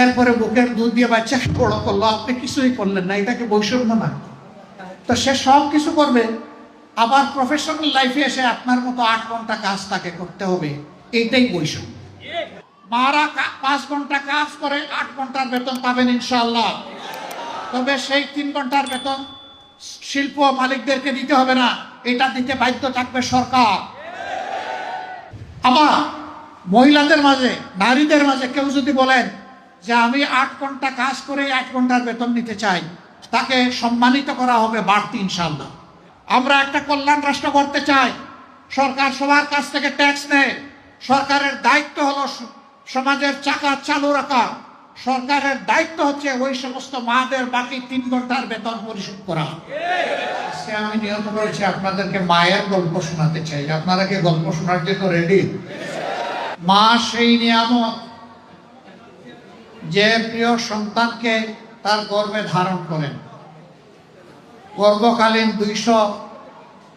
এরপরে বুকের দুধ দিয়ে বাচ্চাকে বড় করল, আপনি কিছুই করলেন না, এটাকে বৈষম্য না তো সে সব কিছু করবে, আবার প্রফেশনাল লাইফে এসে আপনার মতো আট ঘণ্টা কাজ তাকে করতে হবে এইটাই বৈষম্য। মারা পাঁচ ঘণ্টা কাজ করে, আট ঘণ্টার বেতন পাবেন ইনশাল্লাহ তবে সেই তিন ঘণ্টার বেতন শিল্প মালিকদেরকে দিতে হবে না, এটা দিতে বাধ্য থাকবে সরকার। আবার মহিলাদের মাঝে, নারীদের মাঝে কেউ যদি বলেন যে আমি আট ঘণ্টা কাজ করে এক ঘণ্টার বেতন নিতে চাই, তাকে সম্মানিত করা হবে বাড়তি ইনশাল্লাহ আমরা একটা কল্যাণ রাষ্ট্র করতে চাই। সরকার সবার কাছ থেকে ট্যাক্স নেয়। সরকারের দায়িত্ব হলো সমাজের চাকা চালু রাখা। সরকারের দায়িত্ব হচ্ছে ওই সমস্ত মাদের বাকি তিন ঘণ্টার বেতন পরিশোধ করা। আমি নিয়ত করেছি আপনাদেরকে মায়ের গল্প শোনাতে চাই। আপনারা কি গল্প শোনার জন্য রেডি মা সেই নিয়ামত যে প্রিয় সন্তানকে তার গর্ভে ধারণ করেন। গর্ভকালীন দুইশো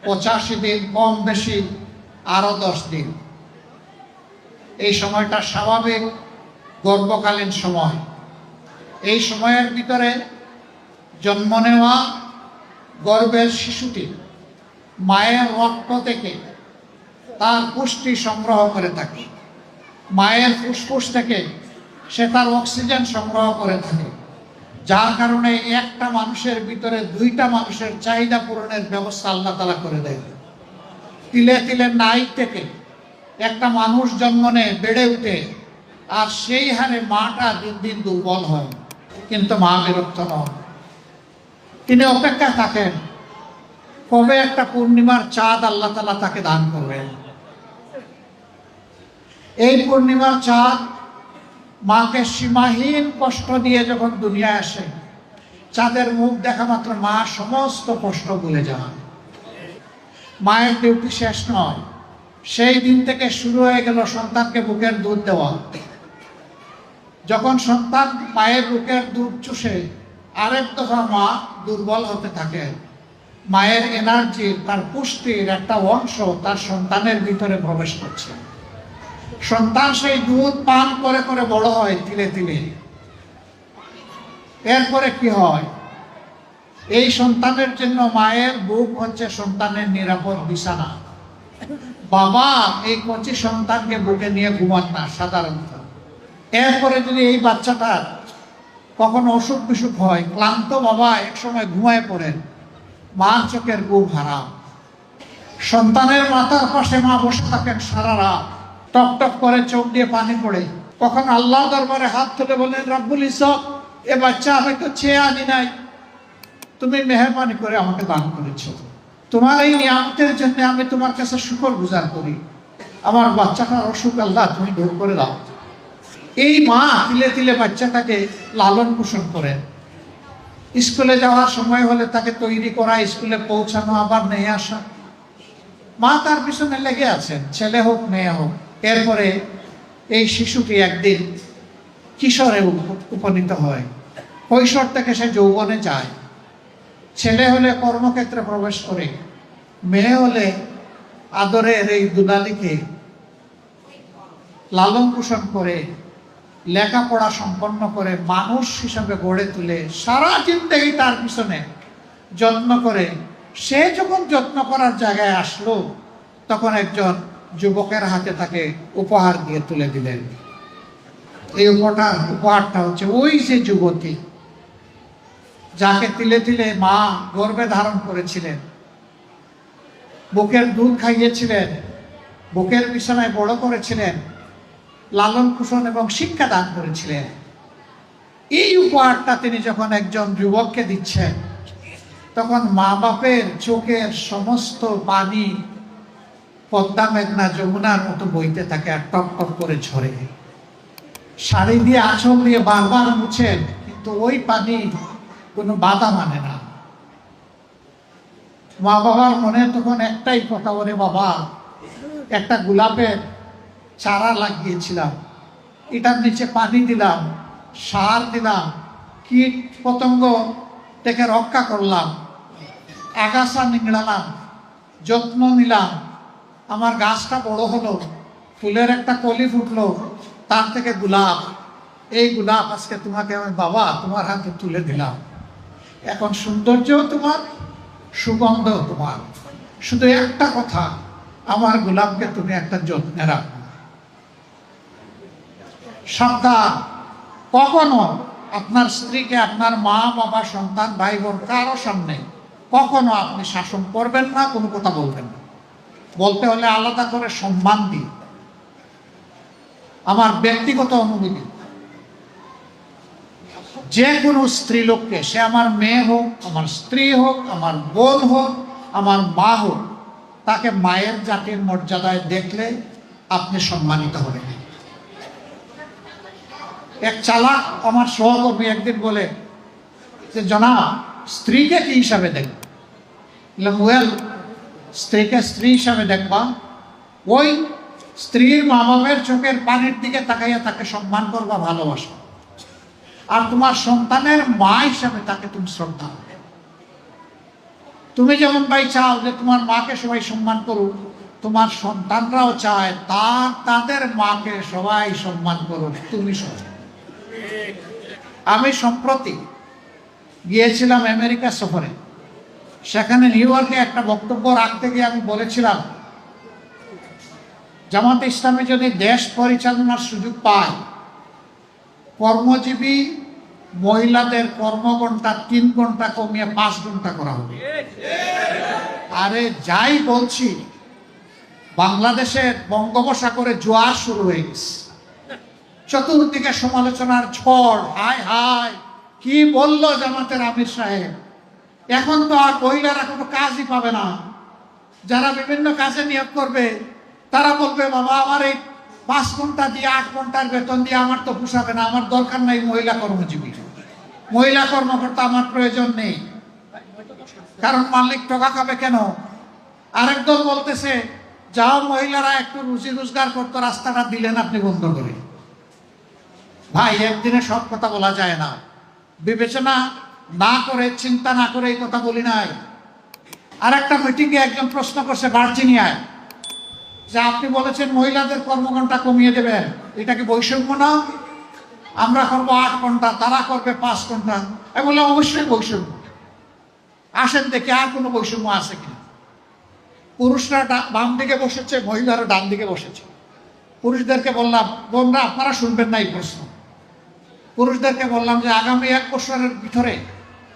পঁচাশি দিন, কম বেশি আরও দশ দিন। এই সময়টা স্বাভাবিক গর্ভকালীন সময়। এই সময়ের ভিতরে জন্ম নেওয়া গর্ভের শিশুটি মায়ের রক্ত থেকে তার পুষ্টি সংগ্রহ করে থাকে। মায়ের ফুসফুস থেকে সে তার অক্সিজেন সংগ্রহ করে থাকে। যার কারণে একটা মানুষের ভিতরে দুইটা মানুষের চাহিদা পূরণের ব্যবস্থা আল্লাহ তালা করে দেয়। তিলে তিলে নাই থেকে একটা মানুষ জন্ম নেয়, বেড়ে উঠে, আর সেই হারে মাটা দিন দিন দুর্বল হয়, কিন্তু মা বিরক্ত নন তিনি অপেক্ষা থাকেন, কবে একটা পূর্ণিমার চাঁদ আল্লাহ তালা তাকে দান করবেন? এই পূর্ণিমার চাঁদ মাকে সীমাহীন কষ্ট দিয়ে যখন দুনিয়ায় আসে, চাঁদের মুখ দেখা মাত্র মা সমস্ত কষ্ট ভুলে যান। মায়ের ডিউটি শেষ নয়, সেই দিন থেকে শুরু হয়ে গেল সন্তানকে বুকের দুধ দেওয়া। যখন সন্তান মায়ের বুকের দুধ চুষে, আরেক দফা মা দুর্বল হতে থাকে। মায়ের এনার্জি তার পুষ্টির একটা অংশ তার সন্তানের ভিতরে প্রবেশ করছে। সন্তান সেই দুধ পান করে করে বড় হয় ধীরে ধীরে এরপরে কি হয়? এই সন্তানের জন্য মায়ের বুক হচ্ছে সন্তানের নিরাপদ বিছানা। বাবা এই কচি সন্তানকে বুকে নিয়ে ঘুমান না, সাধারণত। এরপরে যদি এই বাচ্চাটার কখনো অসুখ বিসুখ হয়, ক্লান্ত বাবা একসময় ঘুমায় পড়েন মা চোখের বুক হারাম। সন্তানের মাথার পাশে মা বসে থাকেন সারা রাত। টক টক করে চোখ দিয়ে পানি পড়ে। তখন আল্লাহ দরবারে হাত তুলে বলেন রাব্বুল ইসব এ বাচ্চা আমি তো চেয়ে আনি নাই। তুমি মেহরবানি করে আমাকে দান করেছ। তোমার এই নিয়ামতের জন্য আমি তোমার কাছে শুকর গুজার করি। আমার বাচ্চাটার অসুখ আল্লাহ তুমি দূর করে দাও। এই মা তিলে তিলে বাচ্চাটাকে লালন পোষণ করেন স্কুলে যাওয়ার সময় হলে তাকে তৈরি করা, স্কুলে পৌঁছানো, আবার নিয়ে আসা। মা তার পিছনে লেগে আছেন, ছেলে হোক, মেয়ে হোক। এরপরে এই শিশুটি একদিন কিশোরে উপ- উপনীত হয়। কৈশোর থেকে সে যৌবনে যায় ছেলে হলে কর্মক্ষেত্রে প্রবেশ করে, মেয়ে হলে আদরের এই দুলালিকে লালন পোষণ করে, লেখাপড়া সম্পন্ন করে, মানুষ হিসাবে গড়ে তুলে, সারা জিন্দগি তার পিছনে যত্ন করে। সে যখন যত্ন করার জায়গায় আসলো, তখন একজন যুবকের হাতে তাকে উপহার দিয়ে তুলে দিলেন। এই উপহার, উপহারটা হচ্ছে ওই যে যুবতী, যাকে তিলে তিলে মা গর্বে ধারণ করেছিলেন, বুকের দুধ খাইয়েছিলেন, বুকের বিছানায় বড় করেছিলেন, লালন কুশন এবং শিক্ষা দান করেছিলেন। এই উপহারটা তিনি যখন একজন যুবককে দিচ্ছেন, তখন মা বাপের চোখের সমস্ত পানি পদ্মা মেঘনা যমুনার মতো বইতে থাকে আর টপ টপ করে ঝরে। শাড়ি দিয়ে আঁচল দিয়ে বারবার মুছেন, কিন্তু ওই পানি কোনো বাধা মানে না। মা বাবার মনে তখন একটাই কথা বলে বাবা, একটা গোলাপের চারা লাগিয়েছিলাম। এটার নিচে পানি দিলাম, সার দিলাম, কীট পতঙ্গ থেকে রক্ষা করলাম, আগাছা নিংড়ালাম, যত্ন নিলাম আমার গাছটা বড় হলো, ফুলের একটা কলি ফুটলো, তার থেকে গোলাপ। এই গোলাপ আজকে তোমাকে আমি বাবা তোমার হাতে তুলে দিলাম। এখন সৌন্দর্য তোমার, সুগন্ধ তোমার। শুধু একটা কথা, আমার গোলাপকে তুমি একটা যত্নে রাখো। সাবধান কখনো আপনার স্ত্রীকে আপনার মা, বাবা, সন্তান, ভাই, বোন কারও সামনে কখনো আপনি শাসন করবেন না, কোনো কথা বলবেন না। বলতে হলে আলাদা করে সম্মান দিই আমার ব্যক্তিগত অনুভূতি। যে কোনো স্ত্রী লোককে, সে আমার মেয়ে হোক, আমার স্ত্রী হোক, আমার বোন হোক, আমার মা হোক, তাকে মায়ের জাতির মর্যাদায় দেখলে আপনি সম্মানিত হবেন। এক চালাক আমার সহকর্মী একদিন বলে যে জনা স্ত্রীকে কি হিসাবে দেখব ওয়েল স্ত্রীকে স্ত্রী হিসাবে দেখবা, ওই স্ত্রীর মা বাবার চোখের পানির দিকে তাকাইয়া তাকে সম্মান করবা, ভালোবাসা। আর তোমার সন্তানের মা হিসাবে তাকে তুমি শ্রদ্ধা তুমি যেমন ভাই চাও যে তোমার মাকে সবাই সম্মান করুক, তোমার সন্তানরাও চায় তার, তাদের মাকে সবাই সম্মান করুক, তুমি আমি সম্প্রতি গিয়েছিলাম আমেরিকা সফরে। সেখানে নিউ ইয়র্কে একটা বক্তব্য রাখতে গিয়ে আমি বলেছিলাম, জামাত ইসলামে যদি দেশ পরিচালনার সুযোগ পায়, কর্মজীবী মহিলাদের কর্মঘণ্টা তিন ঘণ্টা কমিয়ে পাঁচ ঘণ্টা করা হবে। আরে যাই বলছি, বাংলাদেশের বঙ্গোপসাগরে জোয়ার শুরু হয়ে গেছে। চতুর্দিকে সমালোচনার ঝড়, হায় হায়, কি বলল জামাতের আমির সাহেব? এখন তো আর মহিলারা কোনো কাজই পাবে না। যারা বিভিন্ন কাজে নিয়োগ করবে, তারা বলবে, বাবা, আমার এই পাঁচ ঘণ্টা দিয়ে, আট ঘণ্টার বেতন দিয়ে আমার তো পোষাবে না, আমার দরকার নাই মহিলা কর্মজীবী। মহিলা কর্মকর্তা আমার প্রয়োজন নেই। কারণ মালিক টাকা খাবে কেন? আরেক দল বলতেছে, যাও মহিলারা, একটু রুচি রোজগার করতো, রাস্তাটা দিলেন আপনি বন্ধ করে। ভাই, একদিনে সব কথা বলা যায় না। বিবেচনা না করে, চিন্তা না করে এই কথা বলি নাই। আর একটা মিটিংয়ে একজন প্রশ্ন করছে ভার্জিনিয়ায় যে আপনি বলেছেন মহিলাদের কর্মঘণ্টা কমিয়ে দেবেন। এটা কি বৈষম্য না? আমরা করব আট ঘণ্টা তারা করবে পাঁচ ঘণ্টা বললাম, অবশ্যই বৈষম্য। আসেন দেখে আর কোনো বৈষম্য আছে কিনা পুরুষরা বাম দিকে বসেছে, মহিলারা ডান দিকে বসেছে। পুরুষদেরকে বললাম, বোনরা, আপনারা শুনবেন না এই প্রশ্ন। পুরুষদেরকে বললাম যে আগামী এক বছরের ভিতরে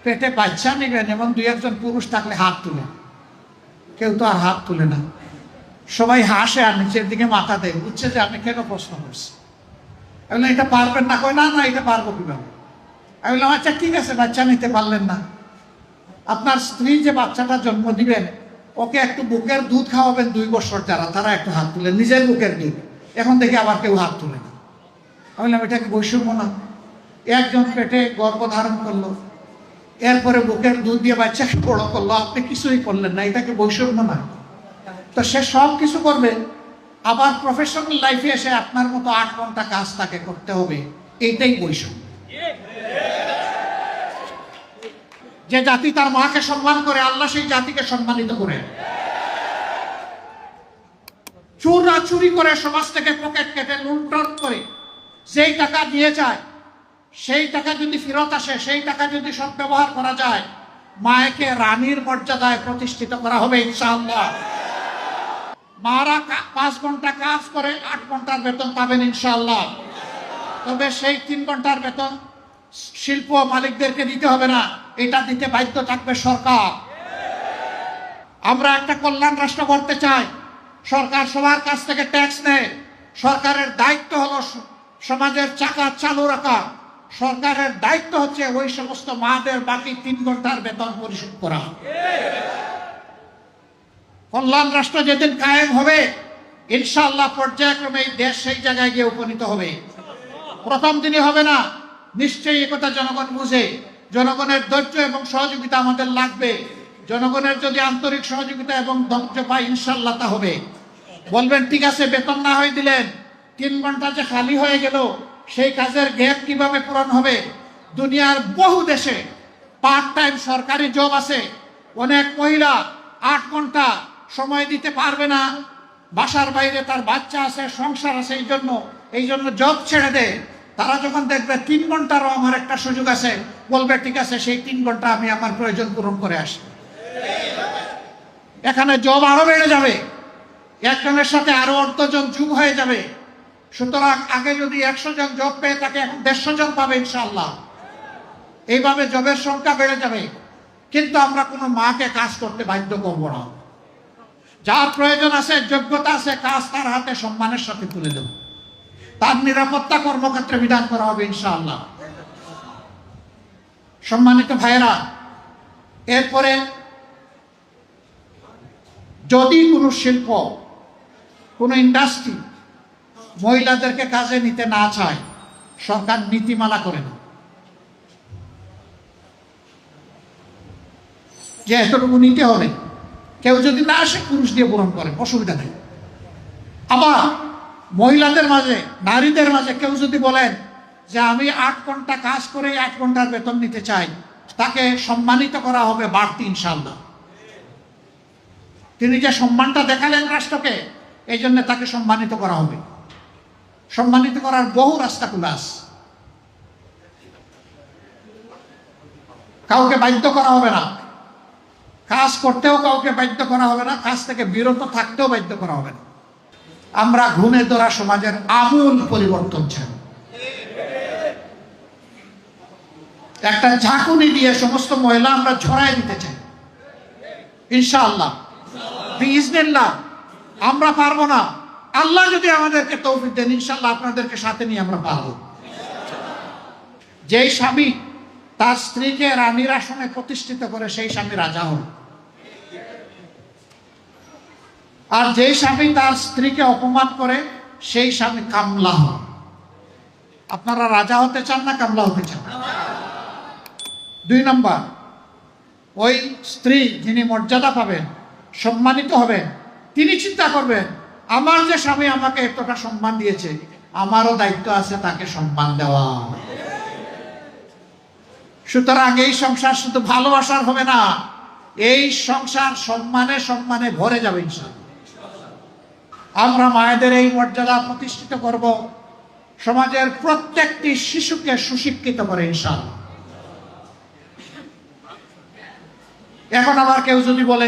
পেটে বাচ্চা নেবেন এবং দুই একজন পুরুষ থাকলে হাত তুলে। কেউ তো আর হাত তুলে না। সবাই হাসে আর নিচের দিকে মাথা দেয়। বুঝছে যে আমি কেন প্রশ্ন করছি আমি এটা পারবেন না। কই না না, এটা পারব কীভাবে? আমি বললাম আচ্ছা ঠিক আছে, বাচ্চা নিতে পারলেন না। আপনার স্ত্রী যে বাচ্চাটা জন্ম দিবেন, ওকে একটু বুকের দুধ খাওয়াবেন দুই বছর যারা, তারা একটু হাত তুলে। নিজের বুকের দুধ। এখন দেখি আবার কেউ হাত তুলে না। আমি বললাম, এটা কি বৈষম্য না? একজন পেটে গর্ভ ধারণ করল। এরপরে বুকের দুধ দিয়ে বাচ্চাকে বড় করল, আপনি কিছুই করলেন না, এটাকে বৈষম্য না। তো সে সব কিছু করবে, আবার প্রফেশনাল লাইফে এসে আপনার মতো আট ঘণ্টা কাজ তাকে করতে হবে এইটাই বৈষম্য। যে জাতি তার মাকে সম্মান করে, আল্লাহ সেই জাতিকে সম্মানিত করে। চোররা চুরি করে সমাজ থেকে পকেট কেটে লুণ্ঠন করে, যেই টাকা দিয়ে যায় সেই টাকা যদি ফেরত আসে, সেই টাকা যদি সব ব্যবহার করা যায়, মায়েকে রানীর মর্যাদায় প্রতিষ্ঠিত করা হবে ইনশাআল্লাহ। মারা পাঁচ ঘণ্টা কাজ করে, আট ঘণ্টার বেতন পাবেন ইনশাআল্লাহ। তবে সেই তিন ঘণ্টার বেতন শিল্প মালিকদেরকে দিতে হবে না, এটা দিতে বাধ্য থাকবে সরকার। আমরা একটা কল্যাণ রাষ্ট্র করতে চাই, সরকার সবার কাছ থেকে ট্যাক্স নেয়, সরকারের দায়িত্ব হলো সমাজের চাকা চালু রাখা। সরকারের দায়িত্ব হচ্ছে ওই সমস্ত মাদের বাকি তিন ঘণ্টার বেতন পরিশোধ করা। কল্যাণ রাষ্ট্র যেদিন কায়েম হবে ইনশাল্লাহ পর্যায়ক্রমে দেশ সেই জায়গায় গিয়ে উপনীত হবে। প্রথম দিনই হবে না, নিশ্চয়ই একথা জনগণ বুঝে। জনগণের ধৈর্য এবং সহযোগিতা আমাদের লাগবে। জনগণের যদি আন্তরিক সহযোগিতা এবং ধৈর্য পাই ইনশাল্লাহ তা হবে। বলবেন, ঠিক আছে, বেতন না হয়ে দিলেন। তিন ঘণ্টা যে খালি হয়ে গেল সেই কাজের গ্যাপ কীভাবে পূরণ হবে? দুনিয়ার বহু দেশে পার্ট টাইম সরকারি জব আছে। অনেক মহিলা আট ঘণ্টা সময় দিতে পারবে না। বাসার বাইরে তার বাচ্চা আছে, সংসার আছে এই জন্য এই জন্য জব ছেড়ে দেয়। তারা যখন দেখবে তিন ঘন্টারও আমার একটা সুযোগ আছে, বলবে, ঠিক আছে, সেই তিন ঘণ্টা আমি আমার প্রয়োজন পূরণ করে আসি এখানে জব আরও বেড়ে যাবে। একজনের সাথে আরও অর্ধজন যুগ হয়ে যাবে। সুতরাং আগে যদি একশো জন জব পেয়ে থাকে, এখন দেড়শো জন পাবে ইনশাল্লাহ এইভাবে জবের সংখ্যা বেড়ে যাবে। কিন্তু আমরা কোনো মাকে কাজ করতে বাধ্য করব না। যার প্রয়োজন আছে, যোগ্যতা আছে, কাজ তার হাতে সম্মানের সাথে তুলে দেব। তার নিরাপত্তা কর্মক্ষেত্রে বিধান করা হবে ইনশাআল্লাহ। সম্মানিত ভাইয়েরা, এরপরে যদি কোনো শিল্প, কোনো ইন্ডাস্ট্রি মহিলাদেরকে কাজে নিতে না চায়, সরকার নীতিমালা করে না। যে এতটুকু নিতে হবে কেউ যদি না আসে পুরুষ দিয়ে পূরণ করেন অসুবিধা নেই। আবার মহিলাদের মাঝে, নারীদের মাঝে কেউ যদি বলেন যে আমি আট ঘণ্টা কাজ করে আট ঘণ্টার বেতন নিতে চাই, তাকে সম্মানিত করা হবে বাড়তি ইনশাল্লাহ তিনি যে সম্মানটা দেখালেন রাষ্ট্রকে, এই জন্য তাকে সম্মানিত করা হবে। সম্মানিত করার বহু রাস্তা খোলা আছে। কাউকে বাধ্য করা হবে না। কাজ করতেও কাউকে বাধ্য করা হবে না, কাজ থেকে বিরত থাকতেও বাধ্য করা হবে না। আমরা ঘুমে ধরা সমাজের আমূল পরিবর্তন চাই। একটা ঝাঁকুনি দিয়ে সমস্ত মহিলা আমরা ছড়াই দিতে চাই। ইনশাআল্লাহ। আমরা পারব না। আল্লাহ যদি আমাদেরকে তৌফিক দেন ইনশাল্লাহ আপনাদেরকে সাথে নিয়ে আমরা পারব। যেই স্বামী তার স্ত্রীকে রানীর আসনে প্রতিষ্ঠিত করে, সেই স্বামী রাজা হন। আর যেই স্বামী তার স্ত্রীকে অপমান করে, সেই স্বামী কামলা হন। আপনারা রাজা হতে চান না, কামলা হতে চান? দুই নম্বর, ওই স্ত্রী যিনি মর্যাদা পাবেন, সম্মানিত হবেন, তিনি চিন্তা করবেন আমার যে স্বামী আমাকে এতটা সম্মান দিয়েছে, আমারও দায়িত্ব আছে তাকে সম্মান দেওয়া। সুতরাং এই সংসার শুধু ভালোবাসার হবে না, এই সংসার সম্মানে সম্মানে ভরে যাবে আমরা মায়েদের এই মর্যাদা প্রতিষ্ঠিত করব, সমাজের প্রত্যেকটি শিশুকে সুশিক্ষিত করে ইনশাল এখন আবার কেউ যদি বলে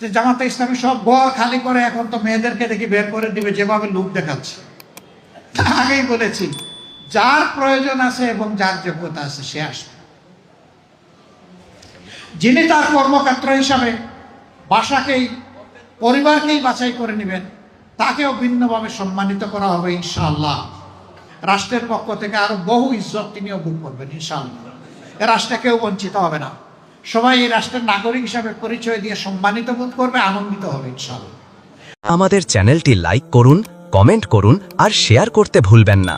যে জামাতে ইসলামী সব ঘর খালি করে, এখন তো মেয়েদেরকে দেখি বের করে দিবে, যেভাবে লোক দেখাচ্ছে। আগেই বলেছি, যার প্রয়োজন আছে এবং যার যোগ্যতা আছে, সে আসবে। যিনি তার কর্মক্ষেত্র হিসাবে বাসাকেই, পরিবারকেই বাছাই করে নেবেন, তাকেও ভিন্নভাবে সম্মানিত করা হবে, ইনশাআল্লাহ। রাষ্ট্রের পক্ষ থেকে আরও বহু ইজ্জত তিনিও ভোগ করবেন, ইনশাআল্লাহ। এ রাষ্ট্রে কেউ বঞ্চিত হবে না। সবাই এই রাষ্ট্রের নাগরিক হিসাবে পরিচয় দিয়ে সম্মানিত বোধ করবে, আনন্দিত হবে ইনশাআল্লাহ। আমাদের চ্যানেলটি লাইক করুন, কমেন্ট করুন আর শেয়ার করতে ভুলবেন না।